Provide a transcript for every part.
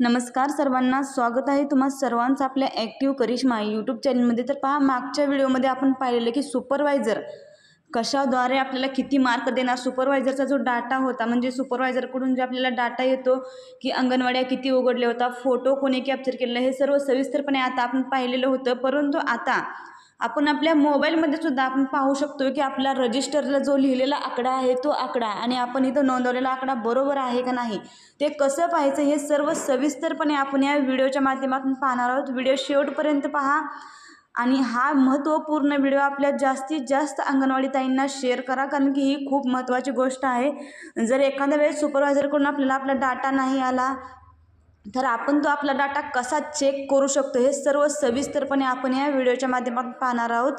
नमस्कार सर्वांना स्वागत आहे तुम्हा सर्वांचं आपल्या ॲक्टिव्ह करिश्मा यूट्यूब चॅनलमध्ये तर पहा मागच्या व्हिडिओमध्ये आपण पाहिलेलं की सुपरवायझर कशाद्वारे आपल्याला किती मार्क देणार? सुपरवायझरचा जो डाटा होता म्हणजे सुपरवायझरकडून जे आपल्याला डाटा येतो की अंगणवाड्या किती उघडल्या होता फोटो कोणी कॅप्चर केलेला हे सर्व सविस्तरपणे आता आपण पाहिलेलं होतं. परंतु आता आपण आपल्या मोबाईलमध्ये सुद्धा आपण पाहू शकतो की आपला रजिस्टरला जो लिहिलेला आकडा आहे तो आकडा आणि आपण इथं नोंदवलेला आकडा बरोबर आहे का नाही? ते कसं पाहायचं हे सर्व सविस्तरपणे आपण या व्हिडिओच्या माध्यमातून पाहणार आहोत. व्हिडिओ शेवटपर्यंत पहा. आणि हा महत्त्वपूर्ण व्हिडिओ आपल्या जास्तीत जास्त अंगणवाडी ताईंना शेअर करा कारण की ही खूप महत्त्वाची गोष्ट आहे. जर एखाद्या वेळेस सुपरवायझरकडून आपल्याला आपला डाटा नाही आला तर आपण तो आपला डाटा कसा चेक करू शकतो हे सर्व सविस्तरपणे आपण या व्हिडिओच्या माध्यमातून पाहणार आहोत.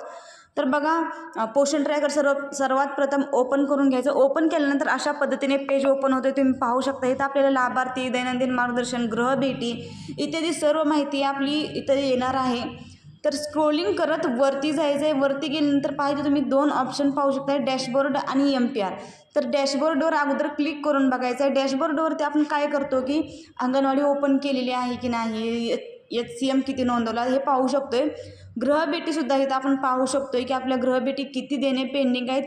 तर बघा पोषण ट्रॅकर सर्व सर्वात प्रथम ओपन करून घ्यायचं. ओपन केल्यानंतर अशा पद्धतीने पेज ओपन होते तुम्ही पाहू शकता. इथं आपल्याला लाभार्थी दैनंदिन मार्गदर्शन गृहभेटी इत्यादी सर्व माहिती आपली इथं येणार आहे. तर स्क्रोलिंग करत वरती जायचं आहे वरती गेल्यानंतर पाहिजे तुम्ही दोन ऑप्शन पाहू शकता डॅशबोर्ड आणि एम पी आर तर डॅशबोर्डवर अगोदर क्लिक करून बघायचं आहे डॅशबोर्डवरती आपण काय करतो की अंगणवाडी ओपन केलेली आहे की नाही एच सी एम किती नोंदवला हे पाहू शकतो आहे गृहभेटीसुद्धा इथं आपण पाहू शकतो आहे की आपल्या गृहभेटी किती देणे पेंडिंग आहेत.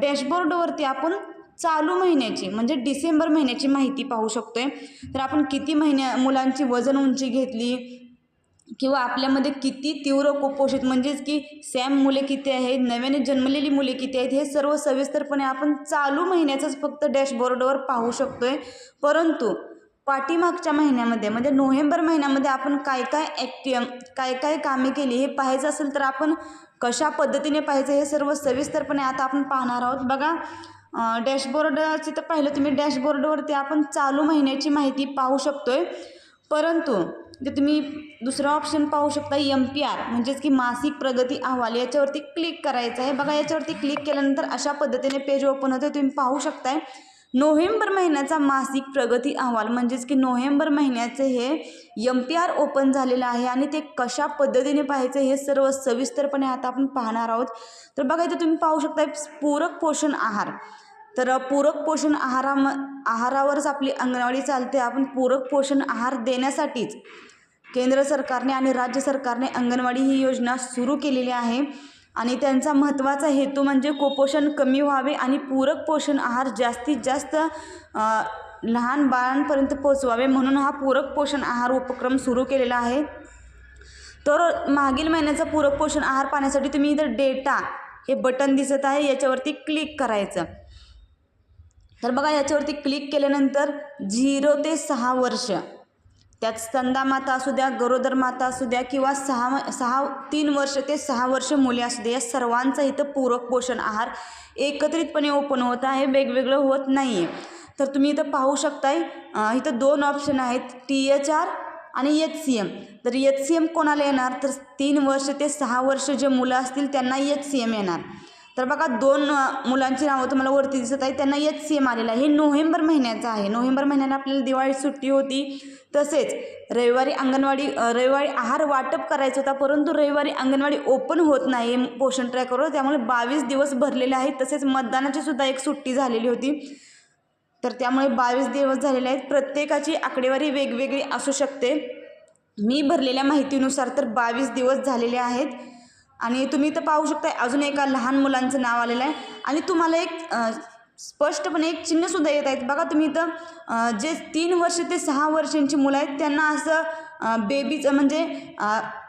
डॅशबोर्डवरती आपण चालू महिन्याची म्हणजे डिसेंबर महिन्याची माहिती पाहू शकतो आहे तर आपण किती महिन्या मुलांची वजन उंची घेतली किंवा आपल्यामध्ये किती तीव्र कुपोषित म्हणजेच की सॅम मुले किती आहेत नव्याने जन्मलेली मुले किती आहेत हे सर्व सविस्तरपणे आपण चालू महिन्याचंच फक्त डॅशबोर्डवर पाहू शकतोय. परंतु पाठीमागच्या महिन्यामध्ये म्हणजे नोव्हेंबर महिन्यामध्ये आपण काय काय ॲक्टि काय काय कामे केली हे पाहायचं असेल तर आपण कशा पद्धतीने पाहायचं हे सर्व सविस्तरपणे आता आपण पाहणार आहोत. बघा डॅशबोर्डची तर पाहिलं तुम्ही डॅशबोर्डवरती आपण चालू महिन्याची माहिती पाहू शकतोय. परंतु जे तुम्ही दुसरा ऑप्शन पाहू शकता एम पी आर म्हणजेच की मासिक प्रगती अहवाल. याच्यावरती क्लिक करायचं आहे. बघा याच्यावरती क्लिक केल्यानंतर अशा पद्धतीने पेज ओपन होते तुम्ही पाहू शकताय. नोव्हेंबर महिन्याचा मासिक प्रगती अहवाल म्हणजेच की नोव्हेंबर महिन्याचे हे एम पी आर ओपन झालेलं आहे आणि ते कशा पद्धतीने पाहायचं हे सर्व सविस्तरपणे आता आपण पाहणार आहोत. तर बघा इथे तुम्ही पाहू शकताय पूरक पोषण आहार. तर पूरक पोषण आहाराम आहारावरच आपली अंगणवाडी चालते. आपण पूरक पोषण आहार देण्यासाठीच केंद्र सरकारने आणि राज्य सरकारने अंगणवाडी ही योजना सुरू केलेली आहे. आणि त्यांचा महत्त्वाचा हेतू म्हणजे कुपोषण कमी व्हावे आणि पूरक पोषण आहार जास्तीत जास्त लहान बाळांपर्यंत पोचवावे म्हणून हा पूरक पोषण आहार उपक्रम सुरू केलेला आहे. तर मागील महिन्याचा पूरक पोषण आहार पाहण्यासाठी तुम्ही इथं डेटा हे बटन दिसत आहे याच्यावरती क्लिक करायचं. तर बघा याच्यावरती क्लिक केल्यानंतर झिरो ते सहा वर्ष. त्यात स्तंदा माता असू द्या गरोदर माता असू द्या किंवा सहा सहा तीन वर्ष ते सहा वर्ष मुले असू द्या या सर्वांचा इथं पूरक पोषण आहार एकत्रितपणे ओपन होत आहे वेगवेगळं होत नाही आहे तर तुम्ही इथं पाहू शकताय इथं दोन ऑप्शन आहेत टी एच आर आणि एच सी एम तर एच सी एम कोणाला येणार? तर तीन वर्ष ते सहा वर्ष जे मुलं असतील त्यांना एच सी एम येणार. तर बघा दोन मुलांची नावं तुम्हाला वरती दिसत आहे त्यांना एच सेम आलेलं आहे. हे नोव्हेंबर महिन्याचं आहे. नोव्हेंबर महिन्याला आपल्याला दिवाळी सुट्टी होती. तसेच रविवारी अंगणवाडी रविवारी आहार वाटप करायचं होता परंतु रविवारी अंगणवाडी ओपन होत नाही. पोषण ट्रॅकवर त्यामुळे बावीस दिवस भरलेले आहेत. तसेच मतदानाची सुद्धा एक सुट्टी झालेली होती. तर त्यामुळे बावीस दिवस झालेले आहेत. प्रत्येकाची आकडेवारी वेगवेगळी असू शकते. मी भरलेल्या माहितीनुसार तर बावीस दिवस झालेले आहेत. आणि तुम्ही इथं पाहू शकता अजून एका लहान मुलांचं नाव आलेलं आहे. आणि तुम्हाला एक स्पष्टपणे एक चिन्हसुद्धा येत आहेत. बघा तुम्ही इथं जे तीन वर्ष ते सहा वर्षांची मुलं आहेत त्यांना असं बेबीचं म्हणजे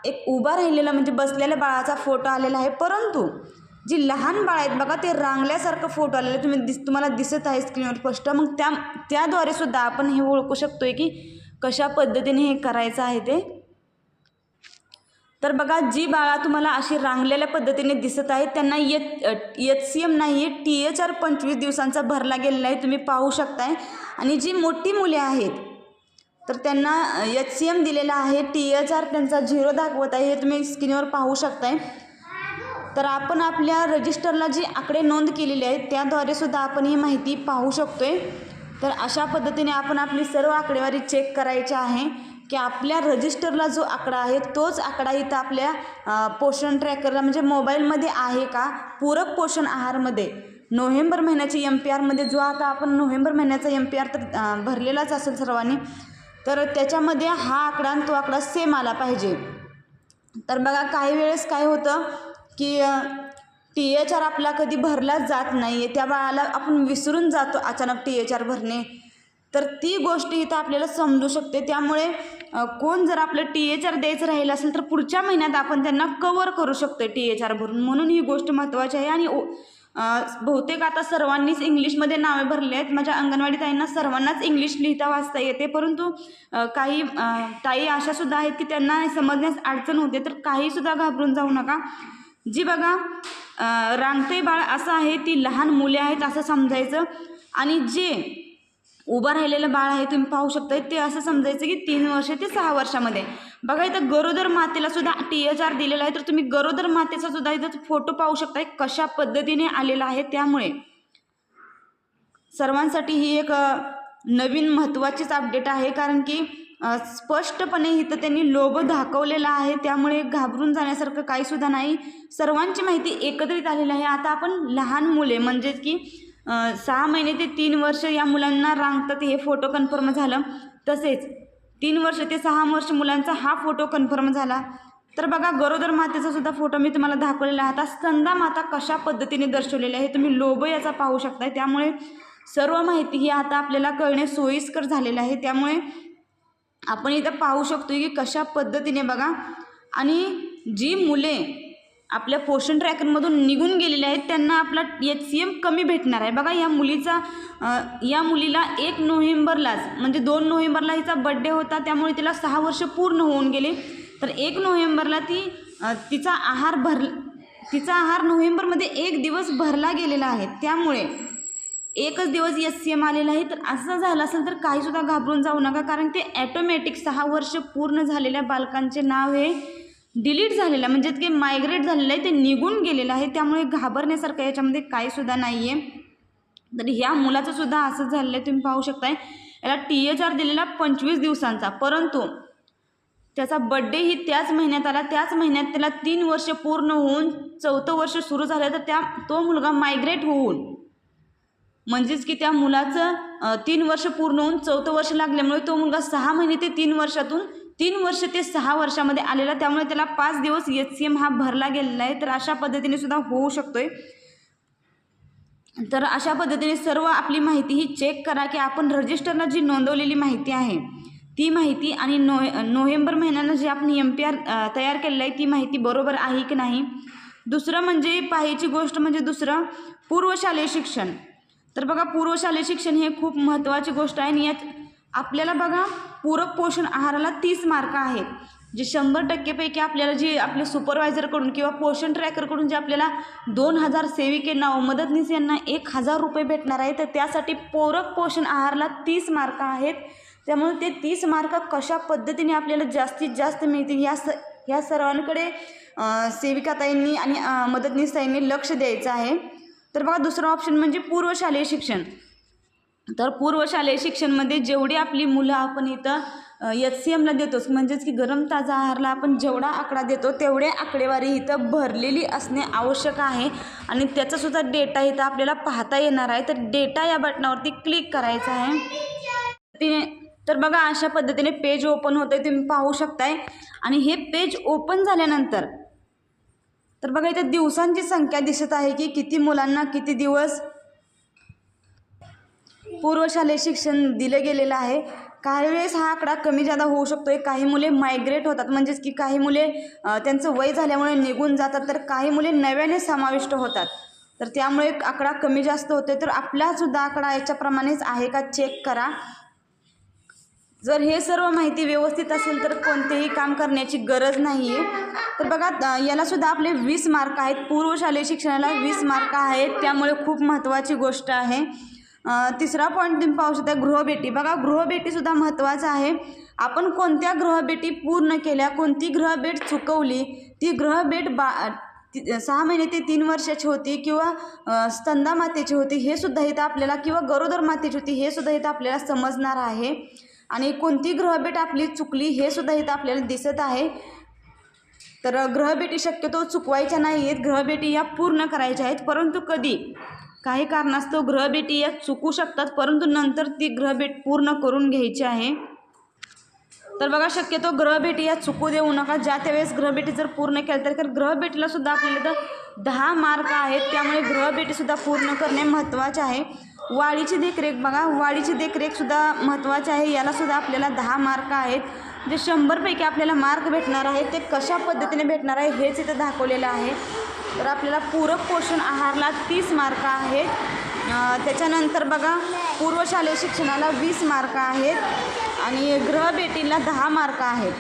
एक उभा राहिलेला म्हणजे बसलेल्या बाळाचा फोटो आलेला आहे. परंतु जी लहान बाळ आहेत बघा ते रांगल्यासारखं फोटो आलेलं तुम्ही दिस तुम्हाला दिसत आहे स्क्रीनवर स्पष्ट. मग त्या त्याद्वारे सुद्धा आपण हे ओळखू शकतो आहे की कशा पद्धतीने हे करायचं आहे ते. तर बघा जी बाळा तुम्हाला अशी रांगलेल्या पद्धतीने दिसत आहेत त्यांना एच एच सी एम नाही आहे टी एच आर पंचवीस दिवसांचा भरला गेलेला आहे तुम्ही पाहू शकताय. आणि जी मोठी मुले आहेत तर त्यांना एच सी एम दिलेला आहे टी एच आर त्यांचा झिरो दाखवत आहे हे तुम्ही स्क्रीनवर पाहू शकताय. तर आपण आपल्या रजिस्टरला जी आकडे नोंद केलेली आहे त्याद्वारे सुद्धा आपण ही माहिती पाहू शकतोय. तर अशा पद्धतीने आपण आपली सर्व आकडेवारी चेक करायची आहे. की आपल्या रजिस्टरला जो आकडा आहे तोच आकडा इथं आपल्या पोषण ट्रॅकरला म्हणजे मोबाईलमध्ये आहे का? पूरक पोषण आहारमध्ये. नोव्हेंबर महिन्याच्या एम पी आरमध्ये जो आता आपण नोव्हेंबर महिन्याचा एम पी आर तर भरलेलाच असेल सर्वांनी तर त्याच्यामध्ये हा आकडा आणि तो आकडा सेम आला पाहिजे. तर बघा काही वेळेस काय होतं की टी एच आर आपला कधी भरलाच जात नाही आहे त्या बाळाला आपण विसरून जातो अचानक टी एच आर भरणे. तर ती गोष्ट इथं आपल्याला समजू शकते. त्यामुळे कोण जर आपलं टी एच आर द्यायचं राहिलं असेल तर पुढच्या महिन्यात आपण त्यांना कवर करू शकतो टी एच आर भरून. म्हणून ही गोष्ट महत्त्वाची आहे. आणि ओ- बहुतेक आता सर्वांनीच इंग्लिशमध्ये नावे भरले आहेत. माझ्या अंगणवाडी ताईंना सर्वांनाच इंग्लिश लिहिता वाचता येते. परंतु काही ताई अशासुद्धा आहेत की त्यांना समजण्यास अडचण होते तर काहीसुद्धा घाबरून जाऊ नका. जी बघा रांगते बाळ असं आहे ती लहान मुले आहेत असं समजायचं. आणि जे उभं राहिलेलं बाळ आहे तुम्ही पाहू शकता ते असं समजायचं की तीन वर्ष ते सहा वर्षामध्ये. बघा इथं गरोदर मातेला सुद्धा टी एच आर दिलेला आहे तर तुम्ही गरोदर मातेचा सुद्धा इथं फोटो पाहू शकता कशा पद्धतीने आलेला आहे त्यामुळे. सर्वांसाठी ही एक नवीन महत्त्वाचीच अपडेट आहे कारण की स्पष्टपणे इथं त्यांनी लोभ दाखवलेला आहे त्यामुळे घाबरून जाण्यासारखं काहीसुद्धा नाही. सर्वांची माहिती एकत्रित आलेली आहे. आता आपण लहान मुले म्हणजेच की सहा महिने ते तीन वर्ष या मुलांना रांगतात. हे फोटो कन्फर्म झालं. तसेच तीन वर्ष ते सहा वर्ष मुलांचा हा फोटो कन्फर्म झाला. तर बघा गरोदर मातेचा सुद्धा फोटो मी तुम्हाला दाखवलेला आहे. आता स्तंदा माता कशा पद्धतीने दर्शवलेली आहे तुम्ही लोभ याचा पाहू शकताय. त्यामुळे सर्व माहिती ही आता आपल्याला कळणे सोयीस्कर झालेलं आहे. त्यामुळे आपण इथं पाहू शकतो की कशा पद्धतीने बघा. आणि जी मुले आपल्या पोषण ट्रॅकरमधून निघून गेलेले आहेत. त्यांना आपला एच सी एम कमी भेटणार आहे. बघा या मुलीचा या मुलीला एक नोव्हेंबरलाच म्हणजे दोन नोव्हेंबरला हिचा बड्डे होता त्यामुळे तिला सहा वर्ष पूर्ण होऊन गेले. तर एक नोव्हेंबरला ती तिचा आहार भर तिचा आहार नोव्हेंबरमध्ये एक दिवस भरला गेलेला आहे. त्यामुळे एकच दिवस एस सी एम आलेला आहे. तर असं झालं असेल तर काहीसुद्धा घाबरून जाऊ नका कारण ते ॲटोमॅटिक सहा वर्ष पूर्ण झालेल्या बालकांचे नाव हे डिलीट झालेलं आहे म्हणजे की मायग्रेट झालेलं आहे ते निघून गेलेलं आहे त्यामुळे घाबरण्यासारखं याच्यामध्ये काहीसुद्धा नाही आहे तर ह्या मुलाचंसुद्धा असंच झालेलं आहे तुम्ही पाहू शकताय. याला टी एच आर दिलेला पंचवीस दिवसांचा परंतु त्याचा बड्डे ही त्याच महिन्यात आला. त्याच महिन्यात त्याला तीन वर्ष पूर्ण होऊन चौथं वर्ष सुरू झालं तर त्या तो मुलगा मायग्रेट होऊन म्हणजेच की त्या मुलाचं तीन वर्ष पूर्ण होऊन चौथं वर्ष लागल्यामुळे तो मुलगा सहा महिने ते तीन वर्षातून तीन वर्ष ते सहा वर्षामध्ये आलेला त्यामुळे त्याला पाच दिवस एच सी एम हा भरला गेलेला आहे. तर अशा पद्धतीने सुद्धा होऊ शकतोय. तर अशा पद्धतीने सर्व आपली माहिती ही चेक करा की आपण रजिस्टरला जी नोंदवलेली माहिती आहे ती माहिती आणि नो नोव्हेंबर महिन्यानं जी आपण एम पी आर तयार केलेलं आहे ती माहिती बरोबर आहे की नाही? दुसरं म्हणजे पाहायची गोष्ट म्हणजे दुसरं पूर्वशालेय शिक्षण. तर बघा पूर्वशालेय शिक्षण हे खूप महत्त्वाची गोष्ट आहे आणि यात आपल्याला बघा पूरक पोषण आहाराला तीस मार्क आहेत. जे शंभर टक्केपैकी आपल्याला जे आपले सुपरवायझरकडून किंवा पोषण ट्रॅकरकडून जे आपल्याला दोन हजार सेविकेंना व मदतनीस यांना एक हजार रुपये भेटणार आहे तर त्यासाठी पूरक पोषण आहाराला तीस मार्क आहेत. त्यामुळे ते तीस मार्क कशा पद्धतीने आपल्याला जास्तीत जास्त मिळतील या स ह्या सर्वांकडे सेविकाताईंनी आणि मदतनीसताईंनी लक्ष द्यायचं आहे. तर बघा दुसरं ऑप्शन म्हणजे पूर्वशालेय शिक्षण. तर पूर्वशालेय शिक्षणमध्ये जेवढी आपली मुलं आपण इथं एच सी एमला देतोच म्हणजेच की गरम ताजा आहारला आपण जेवढा आकडा देतो तेवढे आकडेवारी इथं भरलेली असणे आवश्यक आहे. आणि त्याचासुद्धा डेटा इथं आपल्याला पाहता येणार आहे. तर डेटा या बटनावरती क्लिक करायचा आहे. तिने तर बघा अशा पद्धतीने पेज ओपन होतं आहे तुम्ही पाहू शकताय. आणि हे पेज ओपन झाल्यानंतर तर बघा इथं दिवसांची संख्या दिसत आहे की किती मुलांना किती दिवस पूर्वशालेय शिक्षण दिलं गेलेलं आहे. काही वेळेस हा आकडा कमी जादा होऊ शकतो काही मुले मायग्रेट होतात. म्हणजेच की काही मुले त्यांचं वय झाल्यामुळे निघून जातात. तर काही मुले नव्याने समाविष्ट होतात. तर त्यामुळे आकडा कमी जास्त होतो तर आपलासुद्धा आकडा याच्याप्रमाणेच आहे का? चेक करा. जर हे सर्व माहिती व्यवस्थित असेल तर कोणतेही काम करण्याची गरज नाही आहे तर बघा यालासुद्धा आपले वीस मार्क आहेत. पूर्वशालेय शिक्षणाला वीस मार्क आहेत. त्यामुळे खूप महत्त्वाची गोष्ट आहे. तिसरा पॉईंट तुम्ही पाहू शकता गृहभेटी. बघा गृहभेटीसुद्धा महत्त्वाचं आहे. आपण कोणत्या गृहभेटी पूर्ण केल्या कोणती गृहभेट चुकवली ती गृहभेट बा सहा महिने ते तीन वर्षाची होती किंवा अ, स्तंदा मातेची होती हे सुद्धा इथं आपल्याला किंवा गरोदर मातेची होती हे सुद्धा इथं आपल्याला समजणार आहे. आणि कोणती ग्रहभेट आपली चुकली हे सुद्धा इथं आपल्याला दिसत आहे. तर ग्रहभेटी शक्यतो चुकवायच्या नाही आहेत ग्रहभेटी या पूर्ण करायच्या आहेत परंतु कधी? काही कारणास्तव ग्रहभेटी या चुकू शकतात परंतु नंतर ती ग्रहभेट पूर्ण करून घ्यायची आहे. तर बघा शक्यतो ग्रहभेटी या चुकू देऊ नका. ज्या त्यावेळेस ग्रहभेटी जर पूर्ण केल्या तर कारण ग्रहभेटीला सुद्धा आपल्याला तर दहा मार्क आहेत त्यामुळे ग्रहभेटीसुद्धा पूर्ण करणे महत्त्वाचे आहे. वाळीची देखरेख बघा वाळीची देखरेखसुद्धा महत्त्वाची आहे. यालासुद्धा आपल्याला दहा मार्क आहेत. जे शंभरपैकी आपल्याला मार्क भेटणार आहे ते कशा पद्धतीने भेटणार आहे हेच इथं दाखवलेलं आहे. तर आपल्याला पूरक पोषण आहारला तीस मार्क आहेत. त्याच्यानंतर बघा पूर्वशालेय शिक्षणाला वीस मार्क आहेत आणि ग्रहभेटीला दहा मार्क आहेत.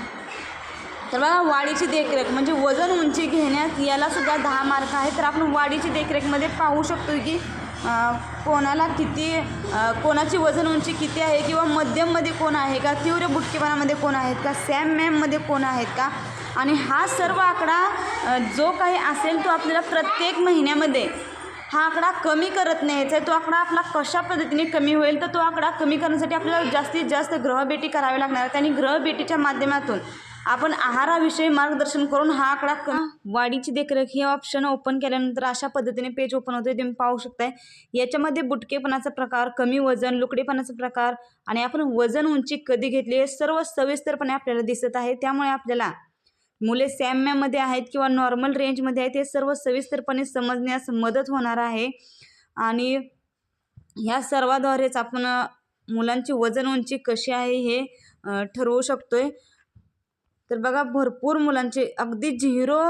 तर बघा वाढीची देखरेख म्हणजे वजन उंची घेण्यात यालासुद्धा दहा मार्क आहेत. तर आपण वाढीची देखरेखमध्ये पाहू शकतो की कोणाला किती कोणाची वजन उंची किती आहे किंवा मध्यममध्ये कोण आहे का तीव्र बुटकेपणामध्ये कोण आहेत का सॅम मॅममध्ये कोण आहेत का आणि हा सर्व आकडा जो काही असेल तो आपल्याला प्रत्येक महिन्यामध्ये हा आकडा कमी करत न्यायचा तो आकडा आपला कशा पद्धतीने कमी होईल तर तो आकडा कमी करण्यासाठी आपल्याला जास्तीत जास्त ग्रहभेटी करावी लागणार आहे आणि ग्रहभेटीच्या माध्यमातून आपण आहाराविषयी मार्गदर्शन करून हा आकडा कमी वाढीची देखरेख हे ऑप्शन ओपन केल्यानंतर अशा पद्धतीने पेज ओपन होते तुम्ही पाहू शकताय. याच्यामध्ये बुटकेपणाचा प्रकार कमी वजन लुकडेपणाचा प्रकार आणि आपण वजन उंची कधी घेतली हे सर्व सविस्तरपणे आपल्याला दिसत आहे. त्यामुळे आपल्याला मुले सॅम्यामध्ये आहेत किंवा नॉर्मल रेंजमध्ये आहेत हे सर्व सविस्तरपणे समजण्यास मदत होणार आहे. आणि ह्या सर्वाद्वारेच आपण मुलांची वजन उंची कशी आहे हे ठरवू शकतोय. तर बघा भरपूर मुलांचे अगदी झिरो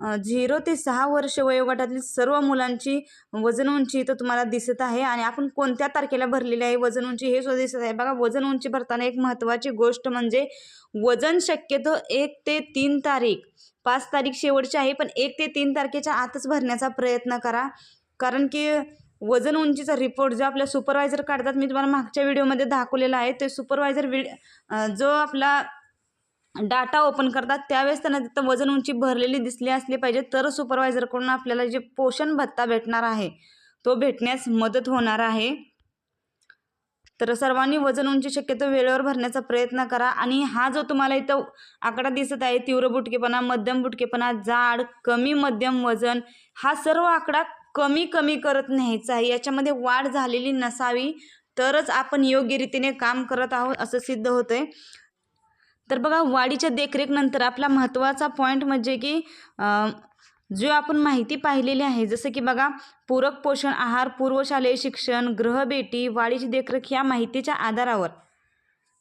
झिरो ते सहा वर्ष वयोगटातील सर्व मुलांची वजन उंची इथं तुम्हाला दिसत आहे आणि आपण कोणत्या तारखेला भरलेली आहे वजन उंची हे सुद्धा दिसत आहे. बघा वजन उंची भरताना एक महत्त्वाची गोष्ट म्हणजे वजन शक्यतो एक ते तीन तारीख पाच तारीख शेवटची आहे पण एक ते तीन तारखेच्या आतच भरण्याचा प्रयत्न करा. कारण की वजन उंचीचा रिपोर्ट जो आपल्या सुपरवायझर काढतात मी तुम्हाला मागच्या व्हिडिओमध्ये दाखवलेला आहे ते सुपरवायझर व्हिड जो आपला डाटा ओपन करतात त्यावेळेस त्यांना तिथं वजन उंची भरलेली दिसली असली पाहिजे. तर सुपरवायझरकडून आपल्याला जे पोषण भत्ता भेटणार आहे तो भेटण्यास मदत होणार आहे. तर सर्वांनी वजन उंची शक्यतो वेळेवर भरण्याचा प्रयत्न करा आणि हा जो तुम्हाला इथं आकडा दिसत आहे तीव्र बुटकेपणा मध्यम बुटकेपणा जाड कमी मध्यम वजन हा सर्व आकडा कमी कमी करत न्यायचा आहे. याच्यामध्ये वाढ झालेली नसावी तरच आपण योग्य रीतीने काम करत आहोत असं सिद्ध होतंय. तर बघा वाढीच्या देखरेखनंतर आपला महत्त्वाचा पॉईंट म्हणजे की जो आपण माहिती पाहिलेली आहे जसं की बघा पूरक पोषण आहार पूर्वशालेय शिक्षण ग्रहभेटी वाढीची देखरेख या माहितीच्या आधारावर.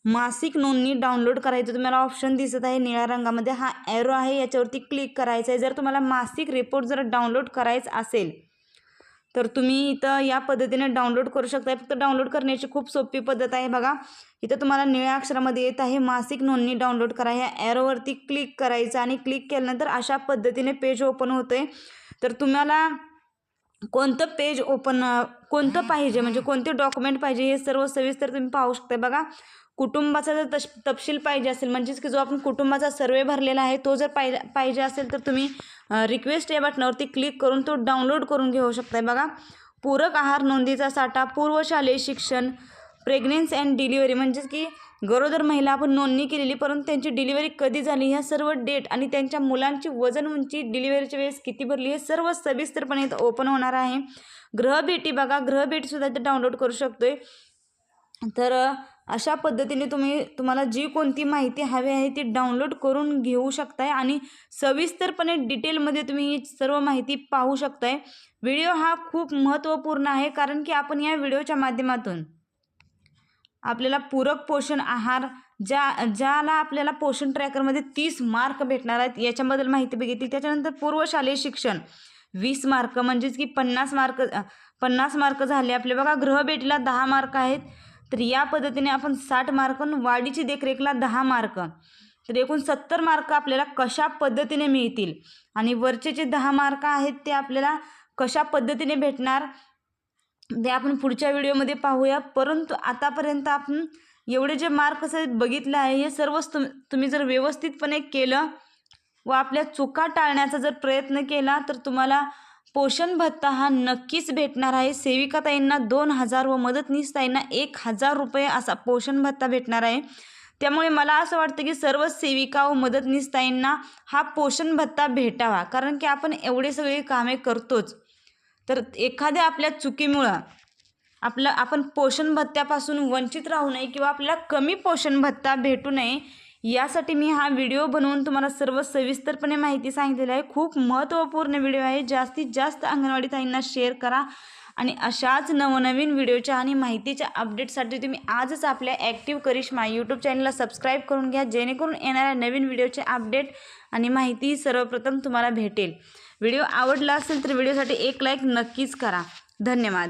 मासिक नोंदणी डाउनलोड करायचं तुम्हाला ऑप्शन दिसत आहे निळ्या रंगामध्ये. हा ॲरो आहे याच्यावरती क्लिक करायचं आहे जर तुम्हाला मासिक रिपोर्ट जर डाउनलोड करायचा असेल तर तुम्ही इथं या पद्धतीने डाउनलोड करू शकता फक्त डाउनलोड करण्याची खूप सोपी पद्धत आहे बघा. इथं तुम्हाला निळ्या अक्षरामध्ये येत आहे मासिक नोंदणी डाउनलोड करा. ह्या ॲरोवरती क्लिक करायचं आणि क्लिक केल्यानंतर अशा पद्धतीने पेज ओपन होते तर तुम्हाला कोणतं पेज ओपन कोणतं पाहिजे म्हणजे कोणते डॉक्युमेंट पाहिजे हे सर्व सविस्तर तुम्ही पाहू शकता बघा. कुटुंबाचा जर तश तपशील पाहिजे असेल म्हणजेच की जो आपण कुटुंबाचा सर्वे भरलेला आहे तो जर पाहि पाहिजे असेल तर तुम्ही रिक्वेस्ट या बटनावरती क्लिक करून तो डाउनलोड करून घेऊ शकताय. बघा पूरक आहार नोंदीचा साठा पूर्वशालेय शिक्षण प्रेग्नेन्सी अँड डिलिव्हरी म्हणजेच की गरोदर महिला आपण नोंदणी केलेली परंतु त्यांची डिलिव्हरी कधी झाली ह्या सर्व डेट आणि त्यांच्या मुलांची वजन उंची डिलिव्हरीच्या वेळेस किती भरली हे सर्व सविस्तरपणे ओपन होणार आहे. ग्रहभेटी बघा ग्रहभेटीसुद्धा इथं डाउनलोड करू शकतोय. तर अशा पद्धतीने तुम्ही तुम्हाला जी कोणती माहिती हवी आहे ती डाउनलोड करून घेऊ शकताय आणि सविस्तरपणे डिटेलमध्ये तुम्ही ही सर्व माहिती पाहू शकताय. व्हिडिओ हा खूप महत्त्वपूर्ण आहे कारण की आपण या व्हिडिओच्या माध्यमातून आपल्याला पूरक पोषण आहार ज्या ज्याला आपल्याला पोषण ट्रॅकरमध्ये तीस मार्क भेटणार आहेत याच्याबद्दल माहिती बघितली. त्याच्यानंतर पूर्वशालेय शिक्षण वीस मार्क म्हणजेच की पन्नास मार्क पन्नास मार्क झाले आपले. बघा ग्रहभेटीला दहा मार्क आहेत. तर या पद्धतीने आपण साठ मार्क आणि वाढीची देखरेखला दहा मार्क. तर एकूण सत्तर मार्क आपल्याला कशा पद्धतीने मिळतील? आणि वरचे जे दहा मार्क आहेत ते आपल्याला कशा पद्धतीने भेटणार? ते आपण पुढच्या व्हिडिओमध्ये पाहूया. परंतु आतापर्यंत आपण एवढे जे मार्क्स आहेत बघितले आहे हे सर्वच तुम तुम्ही जर व्यवस्थितपणे केलं व आपल्या चुका टाळण्याचा जर प्रयत्न केला तर तुम्हाला पोषण भत्ता हा नक्कीच भेटणार आहे. सेविकाताईंना दोन हजार व मदतनीसताईंना एक हजार रुपये असा पोषण भत्ता भेटणार आहे. त्यामुळे मला असं वाटतं की सर्व सेविका व मदतनीसताईंना हा पोषण भत्ता भेटावा. कारण की आपण एवढे सगळे कामे करतोच. तर एखाद्या आपल्या चुकीमुळं आपलं आपण पोषण भत्त्यापासून वंचित राहू नये किंवा आपल्याला कमी पोषण भत्ता भेटू नये यासाठी मी हा व्हिडिओ बनवून तुम्हाला सर्व सविस्तरपणे माहिती सांगितलेली आहे. खूप महत्त्वपूर्ण व्हिडिओ आहे. जास्तीत जास्त अंगणवाडी ताईंना शेअर करा. आणि अशाच नवनवीन व्हिडिओच्या आणि माहितीच्या अपडेटसाठी तुम्ही आजच आपल्या ॲक्टिव्ह करिश्मा यूट्यूब चॅनलला सबस्क्राईब करून घ्या. जेणेकरून येणाऱ्या नवीन व्हिडिओचे अपडेट आणि माहिती सर्वप्रथम तुम्हाला भेटेल. व्हिडिओ आवडला असेल तर व्हिडिओसाठी एक लाईक नक्कीच करा. धन्यवाद.